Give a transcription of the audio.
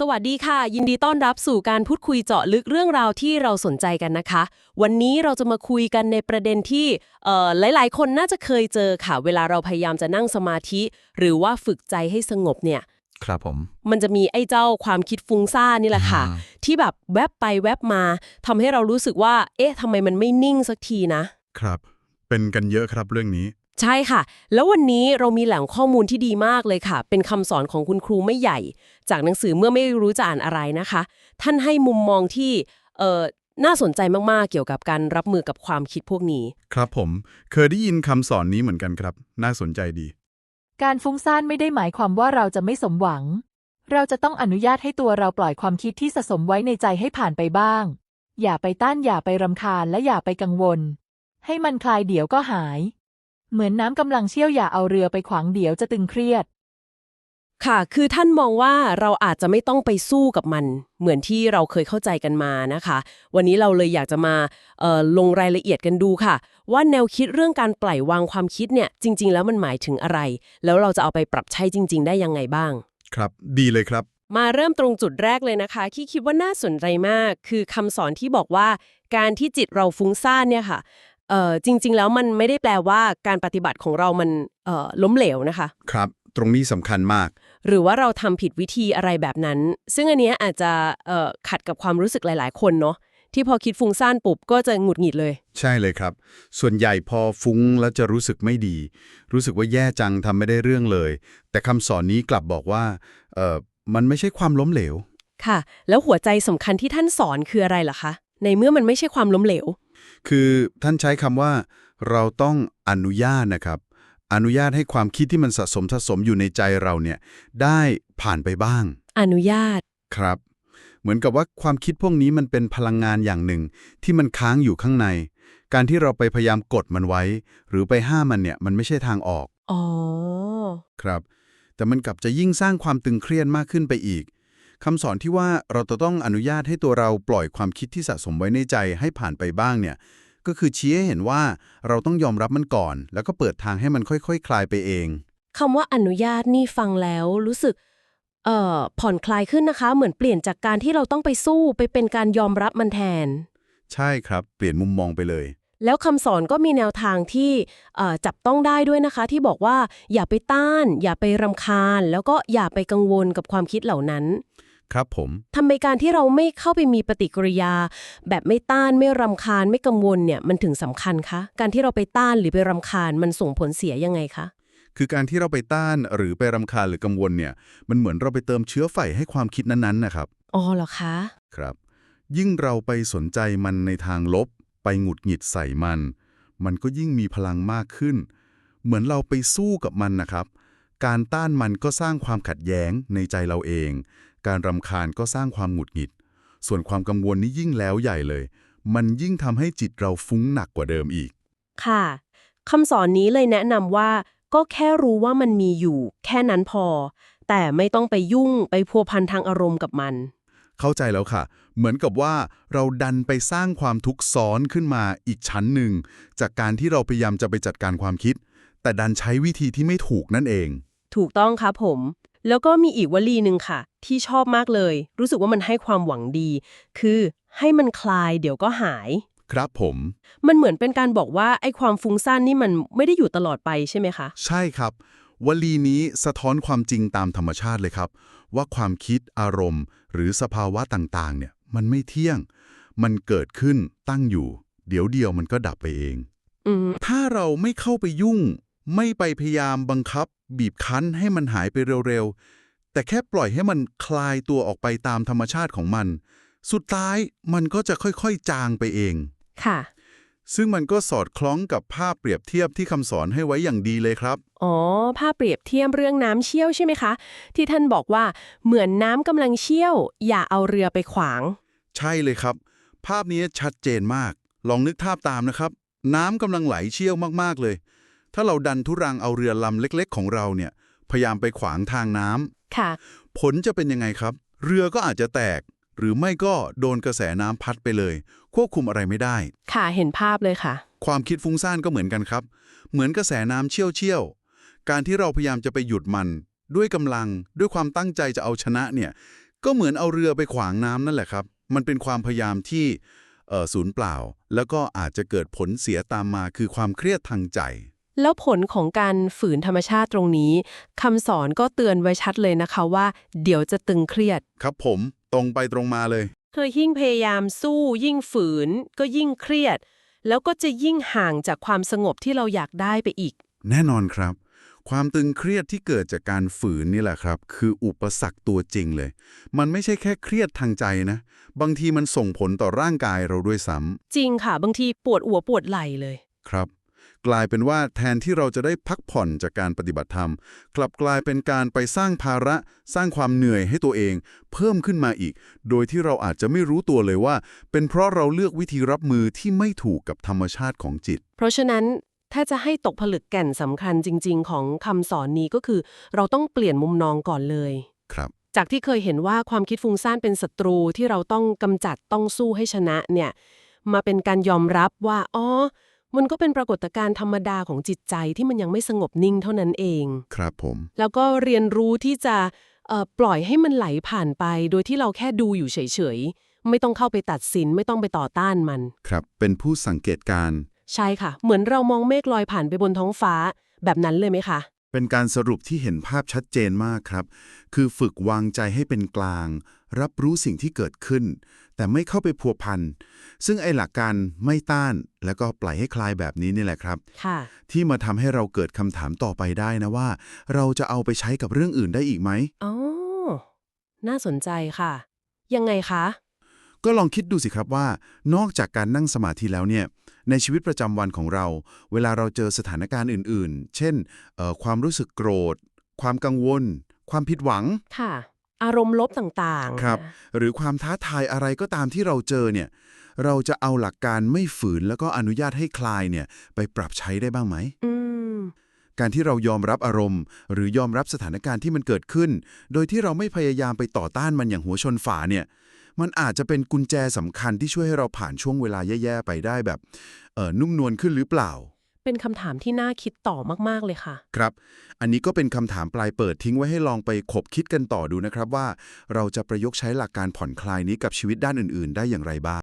สวัสดีค่ะ ยินดีต้อนรับสู่การพูดคุยเจาะลึกเรื่องราวที่เราสนใจกันนะคะ วันนี้เราจะมาคุยกันในประเด็นที่เอ่อหลาย ๆ คนน่าจะเคยเจอค่ะ เวลาเราพยายามจะนั่งสมาธิ หรือว่าฝึกใจให้สงบเนี่ย ครับผม มันจะมีไอ้เจ้าความคิดฟุ้งซ่านนี่แหละค่ะอืมที่แบบแวบไปแวบมาทำให้เรารู้สึกว่า เอ๊ะทำไมมันไม่นิ่งสักทีนะ ครับ เป็นกันเยอะครับเรื่องนี้ ใช่ค่ะ แล้ววันนี้เรามีแหล่งข้อมูลที่ดีมากเลยค่ะ เป็นคำสอนของคุณครูไม่ใหญ่ จากหนังสือเมื่อไม่รู้จะอ่านอะไรนะคะ ท่านให้มุมมองที่เอ่อน่าสนใจมาก ๆ เกี่ยวกับการรับมือกับความคิดพวกนี้ ครับผม เคยได้ยินคำสอนนี้เหมือนกันครับ น่าสนใจดี การฟุ้งซ่านไม่ได้หมายความว่าเราจะไม่สมหวัง เราจะต้องอนุญาตให้ตัวเราปล่อยความคิดที่สะสมไว้ในใจให้ผ่านไปบ้าง อย่าไปต้านอย่าไปรำคาญและอย่าไปกังวล ให้มันคลายเดี๋ยวก็หาย เหมือนน้ำกำลังเชี่ยวอย่าเอาเรือไปขวางเดี๋ยวจะตึงเครียด ค่ะ คือท่านมองว่าเราอาจจะไม่ต้องไปสู้กับมัน เหมือนที่เราเคยเข้าใจกันมานะคะ วันนี้เราเลยอยากจะมาเอ่อลงรายละเอียดกันดูค่ะ ว่าแนวคิดเรื่องการปล่อยวางความคิดเนี่ย จริง ๆ แล้วมันหมายถึงอะไร แล้วเราจะเอาไปปรับใช้จริง ๆ ได้ยังไงบ้าง ครับ ดีเลยครับ มาเริ่มตรงจุดแรกเลยนะคะ ที่คิดว่าน่าสนใจมาก คือคำสอนที่บอกว่าการที่จิตเราฟุ้งซ่านเนี่ยค่ะ เอ่อจริง ๆ แล้วมันไม่ได้แปลว่าการปฏิบัติของเรามันเอ่อล้มเหลวนะคะ ครับ ตรงนี้สำคัญมาก หรือว่าเราทำผิดวิธีอะไรแบบนั้น ซึ่งอันเนี้ยอาจจะเอ่อขัดกับความรู้สึกหลาย ๆ คนเนาะที่พอคิดฟุ้งซ่านปุ๊บก็จะหงุดหงิดเลย ใช่เลยครับ ส่วนใหญ่พอฟุ้งแล้วจะรู้สึกไม่ดี รู้สึกว่าแย่จังทำไม่ได้เรื่องเลย แต่คำสอนนี้กลับบอกว่าเอ่อมันไม่ใช่ความล้มเหลว ค่ะ แล้วหัวใจสำคัญที่ท่านสอนคืออะไรล่ะคะ ในเมื่อมันไม่ใช่ความล้มเหลว คือท่านใช้คำว่า เราต้องอนุญาตนะครับ อนุญาตให้ความคิดที่มันสะสมสะสมอยู่ในใจเราเนี่ย ได้ผ่านไปบ้าง อนุญาตครับ เหมือนกับว่าความคิดพวกนี้มันเป็นพลังงานอย่างหนึ่ง ที่มันค้างอยู่ข้างใน การที่เราไปพยายามกดมันไว้ หรือไปห้ามมันเนี่ยมันไม่ใช่ทางออกอ๋อครับ แต่มันกลับจะยิ่งสร้างความตึงเครียดมากขึ้นไปอีก คำสอนที่ว่าเราจะต้องอนุญาตให้ตัวเราปล่อยความคิดที่สะสมไว้ในใจให้ผ่านไปบ้างเนี่ยก็คือชี้ให้เห็นว่าเราต้องยอมรับมันก่อน แล้วก็เปิดทางให้มันค่อยๆคคลายไปเองคำว่าอนุญาตนี่ฟังแล้วรู้สึกเอ่อผ่อนคลายขึ้นนะคะ เหมือนเปลี่ยนจากการที่เราต้องไปสู้ไปเป็นการยอมรับมันแทน ใช่ครับเปลี่ยนมุมมองไปเลย แล้วคำสอนก็มีแนวทางที่เอ่อจับต้องได้ด้วยนะคะ ที่บอกว่าอย่าไปต้าน อย่าไปรำคาญ แล้วก็อย่าไปกังวลกับความคิดเหล่านั้น ครับผมทำไมการที่เราไม่เข้าไปมีปฏิกิริยา แบบไม่ต้านไม่รำคาญไม่กังวลเนี่ยมันถึงสำคัญคะการที่เราไปต้านหรือไปรำคาญมันส่งผลเสียยังไงคะคือการที่เราไปต้านหรือไปรำคาญหรือกังวลเนี่ย มันเหมือนเราไปเติมเชื้อไฟให้ความคิดนั้นๆนะครับอ๋อเหรอคะครับ ยิ่งเราไปสนใจมันในทางลบ ไปหงุดหงิดใส่มัน มันก็ยิ่งมีพลังมากขึ้น เหมือนเราไปสู้กับมันนะครับ การต้านมันก็สร้างความขัดแย้งในใจเราเอง การรำคาญก็สร้างความหงุดหงิด ส่วนความกังวลนี่ยิ่งแล้วใหญ่เลย มันยิ่งทำให้จิตเราฟุ้งหนักกว่าเดิมอีก ค่ะคำสอนนี้เลยแนะนำว่า ก็แค่รู้ว่ามันมีอยู่ แค่นั้นพอ แต่ไม่ต้องไปยุ่งไปพัวพันทางอารมณ์กับมัน เข้าใจแล้วค่ะ เหมือนกับว่าเราดันไปสร้างความทุกข์ซ้อนขึ้นมาอีกชั้นหนึ่ง จากการที่เราพยายามจะไปจัดการความคิด แต่ดันใช้วิธีที่ไม่ถูกนั่นเอง ถูกต้องครับผม แล้วก็มีอีกวลีหนึ่งค่ะ ที่ชอบมากเลย รู้สึกว่ามันให้ความหวังดี คือให้มันคลายเดี๋ยวก็หาย ครับผม มันเหมือนเป็นการบอกว่าไอ้ความฟุ้งซ่านนี่มันไม่ได้อยู่ตลอดไปใช่ไหมคะ ใช่ครับ วลีนี้สะท้อนความจริงตามธรรมชาติเลยครับ ว่าความคิดอารมณ์ หรือสภาวะต่างๆ เนี่ย มันไม่เที่ยง มันเกิดขึ้นตั้งอยู่ เดี๋ยวเดียวมันก็ดับไปเองอืมถ้าเราไม่เข้าไปยุ่ง ไม่ไปพยายามบังคับ บีบคั้นให้มันหายไปเร็วๆ แต่แค่ปล่อยให้มันคลายตัวออกไปตามธรรมชาติของมัน สุดท้ายมันก็จะค่อยๆ จางไปเอง ค่ะ ซึ่งมันก็สอดคล้องกับภาพเปรียบเทียบที่คำสอนให้ไว้อย่างดีเลยครับ อ๋อ ภาพเปรียบเทียบเรื่องน้ำเชี่ยวใช่ไหมคะ ที่ท่านบอกว่าเหมือนน้ำกำลังเชี่ยว อย่าเอาเรือไปขวาง ใช่เลยครับ ภาพนี้ชัดเจนมาก ลองนึกภาพตามนะครับ น้ำกำลังไหลเชี่ยวมากๆเลย ถ้าเราดันทุรังเอาเรือลำเล็ก ๆ ของเราเนี่ย พยายามไปขวางทางน้ำค่ะ ผลจะเป็นยังไงครับ เรือก็อาจจะแตก หรือไม่ก็โดนกระแสน้ำพัดไปเลย ควบคุมอะไรไม่ได้ ค่ะเห็นภาพเลยค่ะ ความคิดฟุ้งซ่านก็เหมือนกันครับ เหมือนกระแสน้ำเชี่ยวเชี่ยวๆการที่เราพยายามจะไปหยุดมัน ด้วยกำลังด้วยความตั้งใจจะเอาชนะเนี่ย ก็เหมือนเอาเรือไปขวางน้ำนั่นแหละครับ มันเป็นความพยายามที่เอ่อศูนย์เปล่า แล้วก็อาจจะเกิดผลเสียตามมาคือความเครียดทางใจ แล้วผลของการฝืนธรรมชาติตรงนี้คำสอนก็เตือนไว้ชัดเลยนะคะว่า เดี๋ยวจะตึงเครียด ครับผมตรงไปตรงมาเลยเคยยิ่งพยายามสู้ยิ่งฝืน ก็ยิ่งเครียด แล้วก็จะยิ่งห่างจากความสงบที่เราอยากได้ไปอีก แน่นอนครับ ความตึงเครียดที่เกิดจากการฝืนนี่แหละครับ คืออุปสรรคตัวจริงเลย มันไม่ใช่แค่เครียดทางใจนะ บางทีมันส่งผลต่อร่างกายเราด้วยซ้จริงค่ะ บางทีปวดหัวปวดไหล่เลยำครับ กลายเป็นว่าแทนที่เราจะได้พักผ่อนจากการปฏิบัติธรรม กลับกลายเป็นการไปสร้างภาระสร้างความเหนื่อยให้ตัวเอง เพิ่มขึ้นมาอีก โดยที่เราอาจจะไม่รู้ตัวเลยว่า เป็นเพราะเราเลือกวิธีรับมือที่ไม่ถูกกับธรรมชาติของจิต เพราะฉะนั้นถ้าจะให้ตกผลึกแก่นสำคัญจริง ๆ ของคำสอนนี้ก็คือ เราต้องเปลี่ยนมุมมองก่อนเลยครับ จากที่เคยเห็นว่าความคิดฟุ้งซ่านเป็นศัตรูที่เราต้องกำจัดต้องสู้ให้ชนะเนี่ยมาเป็นการยอมรับว่าอ๋อ มันก็เป็นปรากฏการณ์ธรรมดาของจิตใจที่มันยังไม่สงบนิ่งเท่านั้นเอง ครับผม แล้วก็เรียนรู้ที่จะเอ่อปล่อยให้มันไหลผ่านไป โดยที่เราแค่ดูอยู่เฉยๆ ไม่ต้องเข้าไปตัดสินไม่ต้องไปต่อต้านมัน ครับ เป็นผู้สังเกตการณ์ใช่ค่ะ เหมือนเรามองเมฆลอยผ่านไปบนท้องฟ้า แบบนั้นเลยไหมคะ เป็นการสรุปที่เห็นภาพชัดเจนมากครับ คือฝึกวางใจให้เป็นกลาง รับรู้สิ่งที่เกิดขึ้น แต่ไม่เข้าไปพัวพัน ซึ่งไอ้หลักการไม่ต้าน แล้วก็ปล่อยให้คลายแบบนี้นี่แหละครับค่ะที่มาทำให้เราเกิดคำถามต่อไปได้นะว่า เราจะเอาไปใช้กับเรื่องอื่นได้อีกไหมอ๋อ น่าสนใจค่ะ ยังไงคะ ก็ลองคิดดูสิครับว่า นอกจากการนั่งสมาธิแล้วเนี่ยในชีวิตประจำวันของเรา เวลาเราเจอสถานการณ์อื่น ๆ เช่นเอ่อความรู้สึกโกรธ ความกังวล ความผิดหวังค่ะอารมณ์ลบต่างๆ ครับ หรือความท้าทายอะไรก็ตามที่เราเจอเนี่ย เราจะเอาหลักการไม่ฝืนแล้วก็อนุญาตให้คลายเนี่ย ไปปรับใช้ได้บ้างไหมอืมการที่เรายอมรับอารมณ์ หรือยอมรับสถานการณ์ที่มันเกิดขึ้น โดยที่เราไม่พยายามไปต่อต้านมันอย่างหัวชนฝาเนี่ย มันอาจจะเป็นกุญแจสำคัญที่ช่วยให้เราผ่านช่วงเวลาแย่ๆไปได้แบบเอ่อนุ่มนวลขึ้นหรือเปล่า เป็นคำถามที่น่าคิดต่อมากๆเลยค่ะ ครับ อันนี้ก็เป็นคำถามปลายเปิดทิ้งไว้ให้ลองไปขบคิดกันต่อดูนะครับว่า เราจะประยุกต์ใช้หลักการผ่อนคลายนี้กับชีวิตด้านอื่น ๆ ได้อย่างไรบ้าง